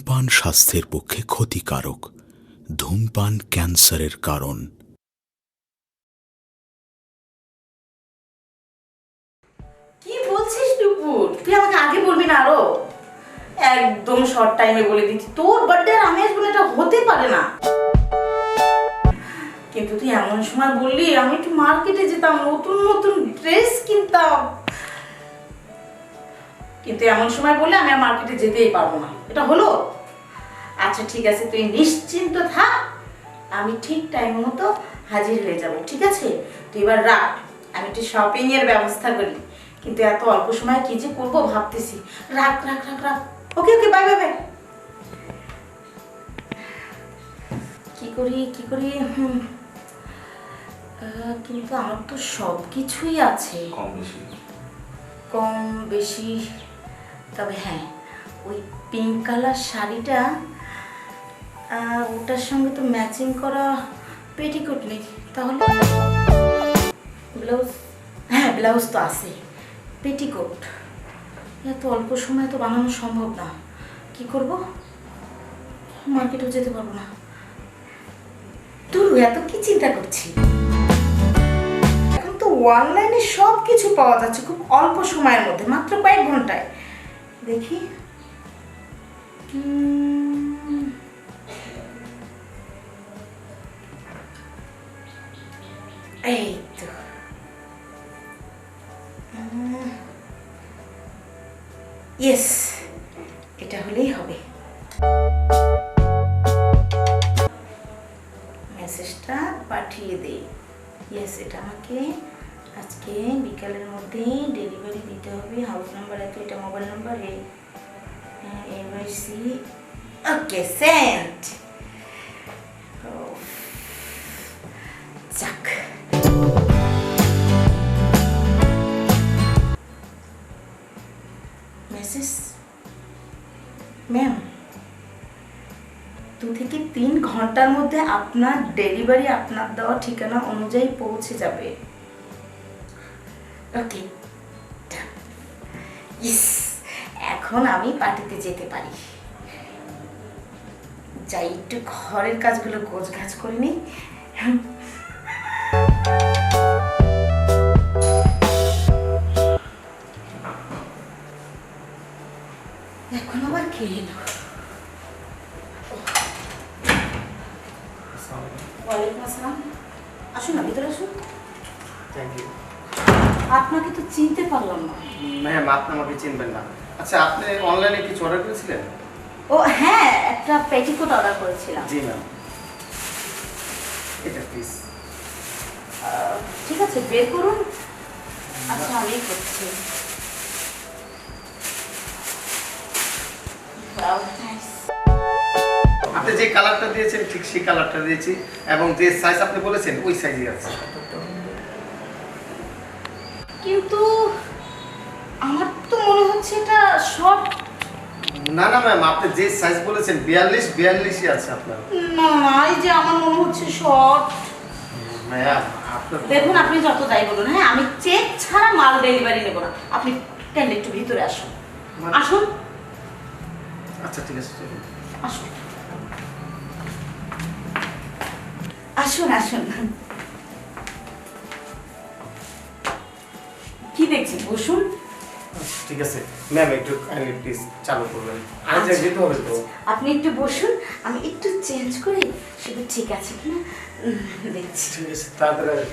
ধূমপান স্বাস্থ্যের পক্ষে ক্ষতিকারক। ধূমপান ক্যান্সারের কারণ। কি বলছিস টুকুর? তুই আমাকে আগে বলবি না আরও? একদম শর্ট টাইমে বলে দিচ্ছি। তোর বার্থডে আর আমি আসব এটা হতে পারে না। কিন্তু তুই এমন সময় বললি, আমি একটু মার্কেটে যেতাম, নতুন নতুন ড্রেস কিনতাম। কিন্তু এমন সময় বললে আমি আর মার্কেটে যেতেই পারব না। এটা হলো? আচ্ছা ঠিক আছে তুই নিশ্চিন্ত থাক আমি ঠিক টাইম মতো হাজির হয়ে যাব ঠিক আছে? তুই এবার রাখ আমি একটু শপিংয়ের ব্যবস্থা করি। কিন্তু এত অল্প সময় কি যে করব ভাবতেছি। রাখ রাখ রাখ রাখ। Okay okay bye bye bye কি করি কি করি? কিন্তু আমার তো সব কিছুই আছে। কম বেশি। কম বেশি তবে হ্যাঁ ওই পিঙ্ক কালার শাড়িটা ওটার সঙ্গে তো ম্যাচিং করা পেটিকোট নেই, তাহলে? ব্লাউজ হ্যাঁ ব্লাউজ তো আছে পেটিকোট এত অল্প সময় তো বানানো সম্ভব না, কি করব? মার্কেটেও যেতে পারব না। তুই এত কি চিন্তা করছি? এখন তো অনলাইনে সব কিছু পাওয়া যাচ্ছে, খুব অল্প সময়ের মধ্যে, মাত্র কয়েক ঘন্টায়। দেখি। ইয়েস এটা হলেই হবে। মেসেজটা পাঠিয়ে দেই ইয়েস এটা আমাকে আজকে বিকালের মধ্যেই ডেলিভারি দিতে হবে। হাউস নাম্বার এত এটা মোবাইল নাম্বার এই MIC okay sent message ma'am দু থেকে তিন ঘণ্টার মধ্যে আপনার ডেলিভারি আপনার দেওয়া ঠিকানা অনুযায়ী পৌঁছে যাবে। ওকে ইস এখন আমি পার্টিতে যেতে পারি। যাই একটু ঘরের কাজগুলো গোছ গাছ করে নিই এখন আবার কে এলো? ওয়ালাইকুম আসসালাম। আসুন না ভিতরে আসুন। থ্যাংক ইউ আপনাকে তো চিনতে পারলাম না। ম্যাম আপনি আমাকে চিনবেন না। আচ্ছা আপনি অনলাইনে কিছু অর্ডার করেছিলেন? ও হ্যাঁ একটা পেটিকোট অর্ডার করেছিলাম। জি ম্যাম। এটা প্লিজ ঠিক আছে বের করুন। আচ্ছা আমি করছি। আপনি যে কালারটা দিয়েছেন ঠিক সেই কালারটা দিয়েছি এবং যে সাইজ আপনি বলেছেন ওই সাইজই আছে। কিন্তু আমার তো মনে হচ্ছে এটা শর্ট না না ম্যাম আপনি যে সাইজ বলেছেন বিয়াল্লিশ বিয়াল্লিশই আছে আপনার। না না এই যে আমার মনে হচ্ছে শর্ট ম্যাম আপনার দেখুন আপনি যত যাই বলুন হ্যাঁ আমি চেক ছাড়া মাল ডেলিভারি নেব না। আপনি কেন একটু ভিতরে আসুন। আসুন। আচ্ছা ঠিক আছে। আসুন। আসুন আসুন। কি দেখছি বসুন। আচ্ছা, ঠিক আছে। ম্যাম একটু কাইন্ডলি প্লিজ চালু করবেন। আজ যে জায়গায় যেতে হবে তো। আপনি একটু বসুন। আমি একটু চেঞ্জ করি। শুধু ঠিক আছে কিনা? দেখছি। ঠিক আছে তাড়াতাড়ি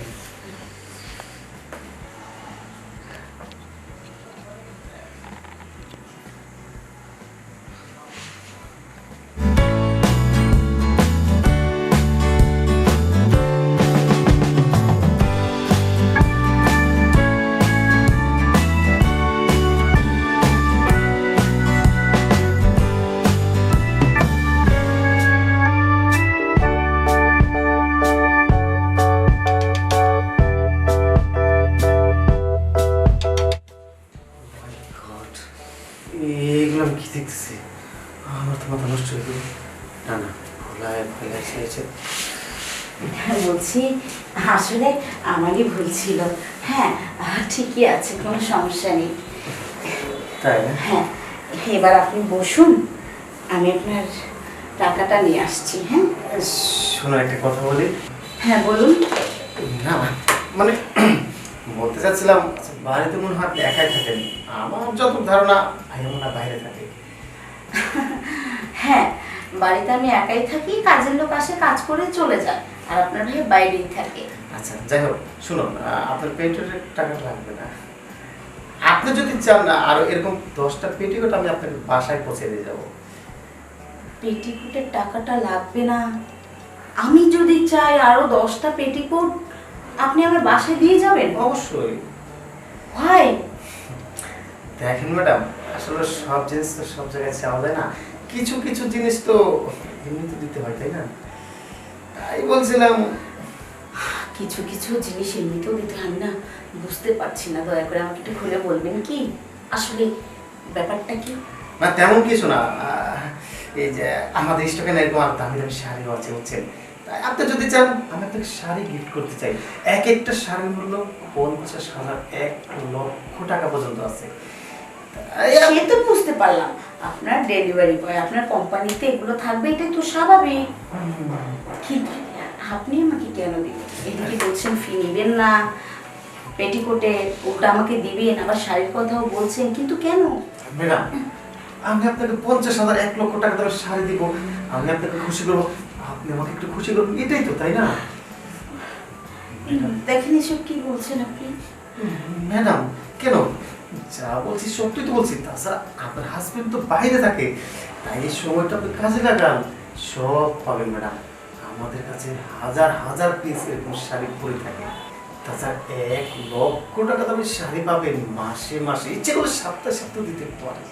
দেখতেছি আমার তো মাথা নষ্ট হয়ে গেল। না না ভোলায় ভোলায় হ্যাঁ, বলছি আসলে আমারই ভুল ছিল। হ্যাঁ ঠিকই আছে কোনো সমস্যা নেই। তাই না? হ্যাঁ এবার আপনি বসুন আমি আপনার টাকাটা নিয়ে আসছি হ্যাঁ? শোনো একটা কথা বলি। হ্যাঁ বলুন। না মানে বলতে চাচ্ছিলাম বাড়িতে মনে হয় একাই থাকেন। আমার যত ধারণা ভাই মনে বাইরে থাকে। হ্যাঁ বাড়িতে আমি একাই থাকি কাজের লোক আসে কাজ করে চলে যায় আর আপনার ভাই বাইরেই থাকে। আচ্ছা যাই হোক শুনুন আপনার পেন্টের টাকা লাগবে না। আপনি যদি চান না আরও এরকম দশটা পেটিকোট আমি আপনাকে বাসায় পৌঁছে দিয়ে যাব। পেটিকোটের টাকাটা লাগবে না। আমি যদি চাই আরও দশটা পেটিকোট আপনি আমার বাসায় দিয়ে যাবেন? অবশ্যই। ভাই দেখেন ম্যাডাম আসলে সব জিনিস তো সব জায়গায় চাওয়া যায় না। কিছু কিছু জিনিস তো এমনি তো দিতে হয় তাই না? তাই বলছিলাম। কিছু কিছু জিনিস এমনিতেও দিতে আমি না। বুঝতে পারছি না দয়া করে আমাকে একটু খুলে বলবেন কি? আসলে ব্যাপারটা কি? না তেমন কিছু না। এই যে আমাদের স্টকে না এরকম আর দামি দামি শাড়িও আছে বুঝছেন? তাই আপনি যদি চান আমি আপনাকে শাড়ি গিফট করতে চাই। এক একটা শাড়ির মূল্য পঞ্চাশ হাজার এক লক্ষ টাকা পর্যন্ত আছে। সে তো বুঝতে পারলাম। আপনার ডেলিভারি বয় আপনার কোম্পানিতে এগুলো থাকবে এটাই তো স্বাভাবিক। কিন্তু আপনি আমাকে কেন দিবেন এদিকে বলছেন ফি নেবেন না। পেটিকোটে ওটা আমাকে দিবেন আবার শাড়ির কথাও বলছেন কিন্তু কেন? ম্যাডাম আমি আপনাকে পঞ্চাশ হাজার এক লক্ষ টাকা দামের শাড়ি দিব। আমি আপনাকে খুশি করব। আপনি আমাকে একটু খুশি করবেন এটাই তো তাই না? দেখেন এসব কি বলছেন আপনি? ম্যাডাম কেন? যা বলছি সত্যি তো বলছি তাছাড়া আপনার হাজবেন্ড তো বাইরে থাকে তাই এই সময়টা আপনি কাজে লাগান সব পাবেন ম্যাডাম আমাদের কাছে হাজার হাজার পিস এরকম শাড়ি পরে থাকে। তাছাড়া এক লক্ষ টাকা দামের শাড়ি পাবেন মাসে মাসে ইচ্ছে করে সপ্তাহে সপ্তাহ দিতে পারে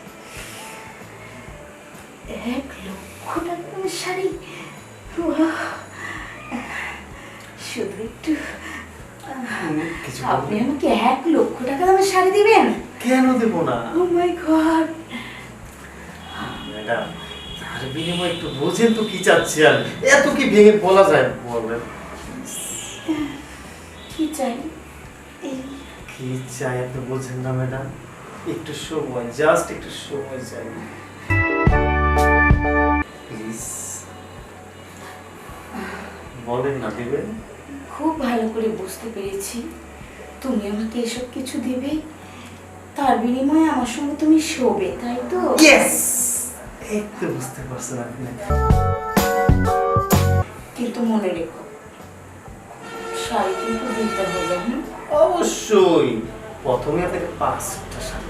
এক লক্ষ টাকার শাড়ি? বাহ! শুধু একটু আপনি আমাকে এক লক্ষ টাকা দামের শাড়ি দিবেন? কেন দেবো না? ও মাই গড ম্যাডাম তার বিনিময়ে একটু বোঝেন তো কি চাচ্ছি আর এত কি ভেঙে বলা যায় বলবেন? কি চাই? কি চাই আপনি বলছেন না ম্যাডাম? একটু সময় জাস্ট একটু সময় চাই। প্লিজ বলেন না দেবেন? খুব ভালো করে বুঝতে পেরেছি। তুমি আমাকে এসব কিছু দিবে? তার বিনিময়ে আমার সঙ্গে তুমি শোবে তাই তো? ইয়েস এই তো বুঝতে আপনি। কিন্তু মনে রেখো শাড়ি কিন্তু দিতে হবে হুম? অবশ্যই। প্রথমে আপনাকে পাঁচটা শাড়ি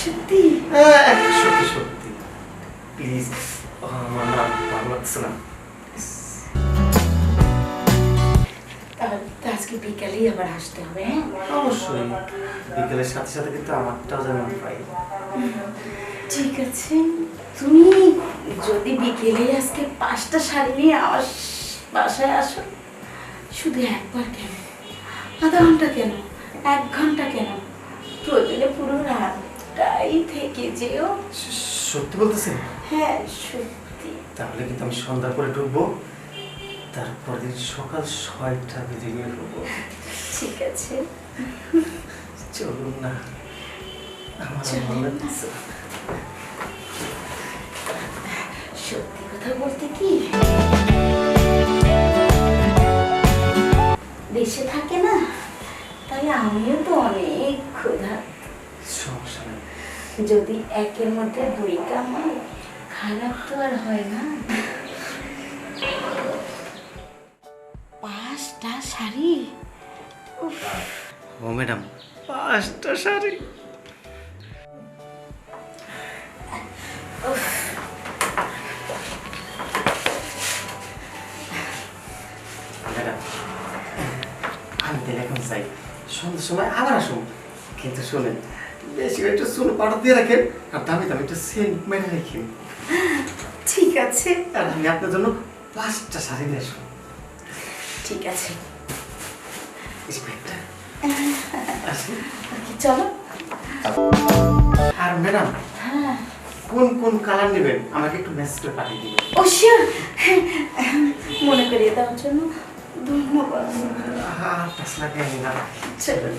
সত্যি? হ্যাঁ সত্যি সত্যি। প্লিজ আমার না ভালো লাগছে না। আজকে বিকালেই আবার আসতে হবে হ্যাঁ? অবশ্যই। বিকেলের সাথে সাথে কিন্তু আমারটাও যেন পাই। ঠিক আছে। তুমি যদি বিকেলে আজকে পাঁচটা শাড়ি নিয়ে আমার বাসায় আসো। শুধু একবার কেন? আধা ঘণ্টা কেন? এক ঘণ্টা কেন? প্রয়োজনে পুরো রাতটাই থেকে যেও। সত্যি বলতেছেন? হ্যাঁ সত্যি। তাহলে কিন্তু আমি সন্ধ্যা করে ঢুকবো। তারপর সকাল ছয়টা বেজে গিয়ে ঠিক আছে। চলুন না। আমার। সত্যি কথা বলতে কি? দেশে থাকে না তাই আমিও তো অনেক ক্ষুধা। সমস্যা যদি একের মধ্যে দুই কাম হয় খারাপ তো আর হয় না। ও ম্যাডাম পাঁচটা শাড়ি। আমি তাহলে এখন চাই সন্ধ্যার সময় আবার আসুন। কিন্তু শোনেন বেশি একটু চুল পাউডার দিয়ে রাখেন আর দামি দামি একটু সেন্ট মেরে রাখেন। ঠিক আছে। আর আমি আপনার জন্য পাঁচটা শাড়ি নিয়ে আসব ঠিক আছে। চলো। আর ম্যাডাম হ্যাঁ। কোন কোন কালার নেবেন? আমাকে একটু মেসেজ করে পাঠিয়ে দিবেন। ও শিওর মনে করিয়ে দেওয়ার জন্য ধন্যবাদ। আর পাঁচ লাখ চলো।